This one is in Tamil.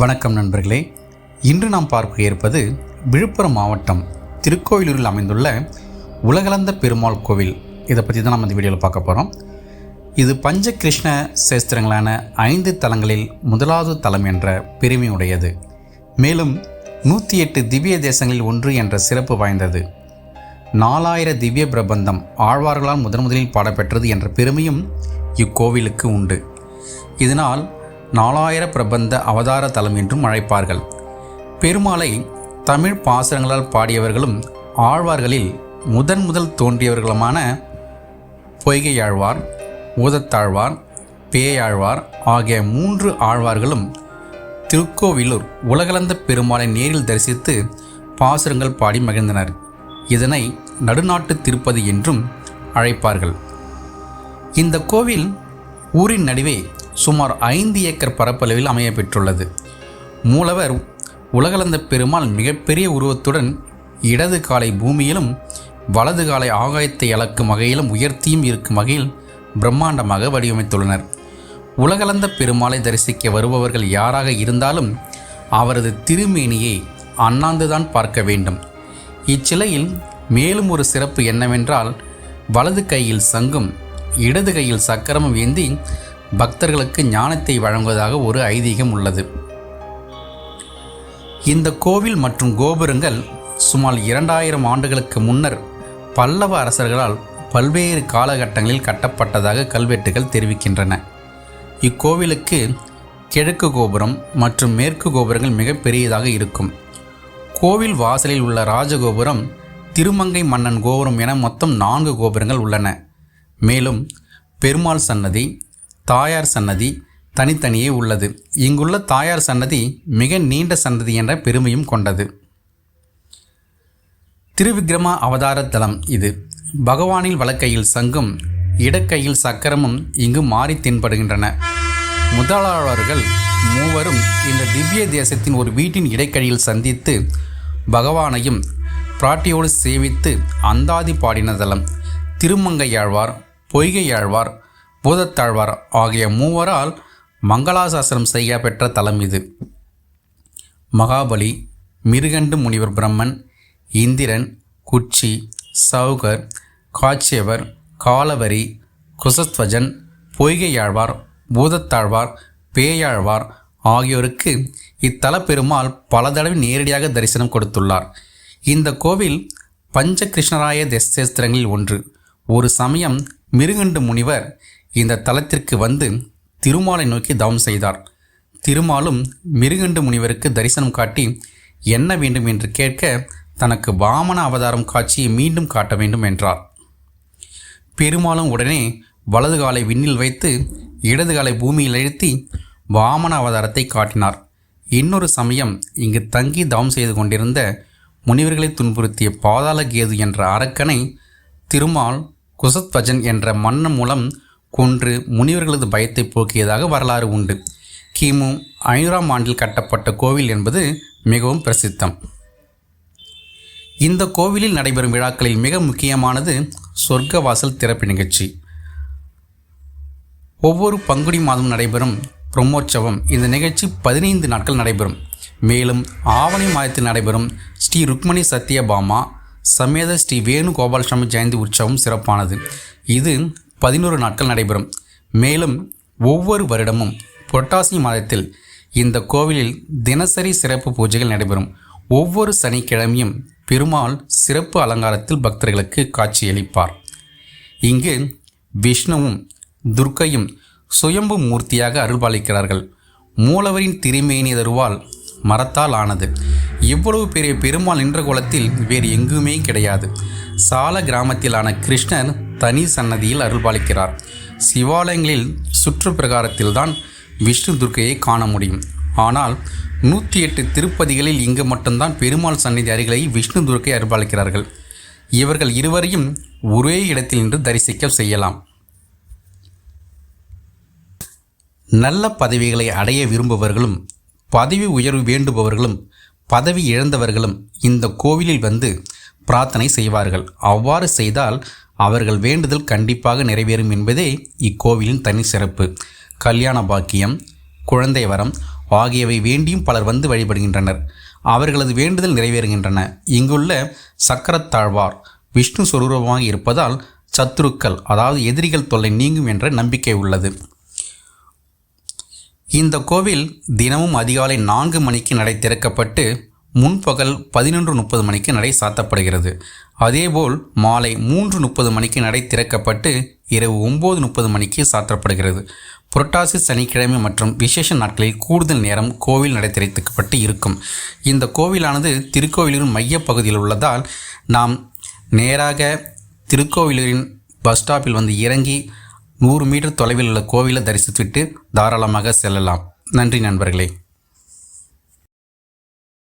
வணக்கம் நண்பர்களே. இன்று நாம் பார்க்க இருப்பது விழுப்புரம் மாவட்டம் திருக்கோயிலூரில் அமைந்துள்ள உலகளந்த பெருமாள் கோவில். இதை பற்றி தான் நம்ம இந்த வீடியோவில் பார்க்க போகிறோம் இது பஞ்ச கிருஷ்ண சேஸ்திரங்களான ஐந்து தலங்களில் முதலாவது தலம் என்ற பெருமையுடையது. மேலும் நூற்றி எட்டு திவ்ய தேசங்களில் ஒன்று என்ற சிறப்பு வாய்ந்தது. நாலாயிர திவ்ய பிரபந்தம் ஆழ்வார்களால் முதன் முதலில் பாடப்பெற்றது என்ற பெருமையும் இக்கோவிலுக்கு உண்டு. இதனால் நாலாயிர பிரபந்த அவதார தலம் என்றும் அழைப்பார்கள். பெருமாளை தமிழ் பாசுரங்களால் பாடியவர்களும் ஆழ்வார்களில் முதன் முதல் தோன்றியவர்களுமான பொய்கையாழ்வார் ஊதத்தாழ்வார் பேயாழ்வார் ஆகிய மூன்று ஆழ்வார்களும் திருக்கோவிலூர் உலகளந்த பெருமாளை நேரில் தரிசித்து பாசுரங்கள் பாடி மகிழ்ந்தனர். இதனை நடுநாட்டு திருப்பதி என்றும் அழைப்பார்கள். இந்த கோவில் ஊரின் நடுவே சுமார் ஐந்து ஏக்கர் பரப்பளவில் அமைய பெற்றுள்ளது. மூலவர் உலகளந்த பெருமாள் மிகப்பெரிய உருவத்துடன் இடது காலை பூமியிலும் வலது காலை ஆகாயத்தை அளக்கும் வகையிலும் உயர்த்தியும் இருக்கும் வகையில் பிரம்மாண்டமாக வடிவமைத்துள்ளனர். உலகளந்த பெருமாளை தரிசிக்க வருபவர்கள் யாராக இருந்தாலும் அவரது திருமேனியை அண்ணாந்துதான் பார்க்க வேண்டும். இச்சிலையில் மேலும் ஒரு சிறப்பு என்னவென்றால் வலது கையில் சங்கும் இடது கையில் சக்கரமும் ஏந்தி பக்தர்களுக்கு ஞானத்தை வழங்குவதாக ஒரு ஐதீகம் உள்ளது. இந்த கோவில் மற்றும் கோபுரங்கள் சுமார் இரண்டாயிரம் ஆண்டுகளுக்கு முன்னர் பல்லவ அரசர்களால் பல்வேறு காலகட்டங்களில் கட்டப்பட்டதாக கல்வெட்டுகள் தெரிவிக்கின்றன. இக்கோவிலுக்கு கிழக்கு கோபுரம் மற்றும் மேற்கு கோபுரங்கள் மிகப்பெரியதாக இருக்கும். கோவில் வாசலில் உள்ள ராஜகோபுரம் திருமங்கை மன்னன் கோபுரம் என மொத்தம் நான்கு கோபுரங்கள் உள்ளன. மேலும் பெருமாள் சன்னதி தாயார் சன்னதி தனித்தனியே உள்ளது. இங்குள்ள தாயார் சன்னதி மிக நீண்ட சன்னதி என்ற பெருமையும் கொண்டது. திருவிக்ரமா அவதார தலம் இது. பகவானில் வழக்கையில் சங்கும் இடக்கையில் சக்கரமும் இங்கு மாறி தென்படுகின்றன. முதலாளர்கள் மூவரும் இந்த திவ்ய தேசத்தின் ஒரு வீட்டின் இடைக்கழியில் சந்தித்து பகவானையும் பிராட்டியோடு சேவித்து அந்தாதி பாடின தலம். திருமங்கையாழ்வார் பொய்கையாழ்வார் பூதத்தாழ்வார் ஆகிய மூவரால் மங்களாசாசனம் செய்ய பெற்ற தலம் இது. மகாபலி மிருகண்டு முனிவர் பிரம்மன் இந்திரன் குச்சி சௌகர் காட்சியவர் காலவரி குசத்வஜன் பொய்கையாழ்வார் பூதத்தாழ்வார் பேயாழ்வார் ஆகியோருக்கு இத்தல பெருமாள் பல தடவை நேரடியாக தரிசனம் கொடுத்துள்ளார். இந்த கோவில் பஞ்ச கிருஷ்ணராய தேசேஸ்திரங்களில் ஒன்று. ஒரு சமயம் மிருகண்டு முனிவர் இந்த தலத்திற்கு வந்து திருமாலை நோக்கி தவம் செய்தார். திருமாலும் மிருகண்டு முனிவருக்கு தரிசனம் காட்டி என்ன வேண்டும் என்று கேட்க தனக்கு வாமன அவதாரம் காட்சியை மீண்டும் காட்ட வேண்டும் என்றார். பெருமாளும் உடனே வலது காலை விண்ணில் வைத்து இடது காலை பூமியில் எழுத்தி வாமன அவதாரத்தை காட்டினார். இன்னொரு சமயம் இங்கு தங்கி தவம் செய்து கொண்டிருந்த முனிவர்களை துன்புறுத்திய பாதாள கேது என்ற அரக்கனை திருமால் குசத்வஜன் என்ற மன்னன் மூலம் கொன்று முனிவர்களது பயத்தை போக்கியதாக வரலாறு உண்டு. கிமு ஐநூறாம் ஆண்டில் கட்டப்பட்ட கோவில் என்பது மிகவும் பிரசித்தம். இந்த கோவிலில் நடைபெறும் விழாக்களில் மிக முக்கியமானது சொர்க்கவாசல் திறப்பு நிகழ்ச்சி. ஒவ்வொரு பங்குனி மாதம் நடைபெறும் பிரம்மோற்சவம். இந்த நிகழ்ச்சி பதினைந்து நாட்கள் நடைபெறும். மேலும் ஆவணி மாதத்தில் நடைபெறும் ஸ்ரீ ருக்மணி சத்யபாமா சமேத ஸ்ரீ வேணுகோபாலசாமி ஜெயந்தி உற்சவம் சிறப்பானது. இது பதினோரு நாட்கள் நடைபெறும். மேலும் ஒவ்வொரு வருடமும் புரட்டாசி மாதத்தில் இந்த கோவிலில் தினசரி சிறப்பு பூஜைகள் நடைபெறும். ஒவ்வொரு சனிக்கிழமையும் பெருமாள் சிறப்பு அலங்காரத்தில் பக்தர்களுக்கு காட்சியளிப்பார். இங்கு விஷ்ணுவும் துர்க்கையும் சுயம்பு மூர்த்தியாக அருள்பாலிக்கிறார்கள். மூலவரின் திருமேனி தருவால் மரத்தால் ஆனது. இவ்வளவு பெரிய பெருமாள் நின்ற கோலத்தில் வேறு எங்குமே கிடையாது. சால கிராமத்திலான கிருஷ்ணர் தனி சன்னதியில் அருள்பாலிக்கிறார். சிவாலயங்களில் சுற்று பிரகாரத்தில்தான் விஷ்ணு துர்க்கையை காண முடியும். ஆனால் நூற்றி எட்டு திருப்பதிகளில் இங்கு மட்டும்தான் பெருமாள் சந்நிதி அருகிலே விஷ்ணு துர்க்கை அருள்பாலிக்கிறார்கள். இவர்கள் இருவரையும் ஒரே இடத்தில் நின்று தரிசிக்க செய்யலாம். நல்ல பதவிகளை அடைய விரும்புபவர்களும் பதவி உயர்வு வேண்டுபவர்களும் பதவி இழந்தவர்களும் இந்த கோவிலில் வந்து பிரார்த்தனை செய்வார்கள். அவ்வாறு செய்தால் அவர்கள் வேண்டுதல் கண்டிப்பாக நிறைவேறும் என்பதே இக்கோவிலின் தனி சிறப்பு கல்யாண பாக்கியம் குழந்தை வரம் ஆகியவை வேண்டியும் பலர் வந்து வழிபடுகின்றனர். அவர்களது வேண்டுதல் நிறைவேறுகின்றன. இங்குள்ள சக்கரத்தாழ்வார் விஷ்ணு சுரூபமாக இருப்பதால் சத்துருக்கள் அதாவது எதிரிகள் தொல்லை நீங்கும் என்ற நம்பிக்கை உள்ளது. இந்த கோவில் தினமும் அதிகாலை நான்கு மணிக்கு நடை திறக்கப்பட்டு முன்பகல் பதினொன்று முப்பது மணிக்கு நடை சாத்தப்படுகிறது. அதேபோல் மாலை மூன்று முப்பது மணிக்கு நடை திறக்கப்பட்டு இரவு ஒம்பது முப்பது மணிக்கு சாத்தப்படுகிறது. புரட்டாசி சனிக்கிழமை மற்றும் விசேஷ நாட்களில் கூடுதல் நேரம் கோவில் நடை திறக்கப்பட்டு இருக்கும். இந்த கோவிலானது திருக்கோவிலூர் மையப்பகுதியில் உள்ளதால் நாம் நேராக திருக்கோவிலூரின் பஸ் ஸ்டாப்பில் வந்து இறங்கி நூறு மீட்டர் தொலைவில் உள்ள கோவிலை தரிசித்துவிட்டு தாராளமாக செல்லலாம். நன்றி நண்பர்களே.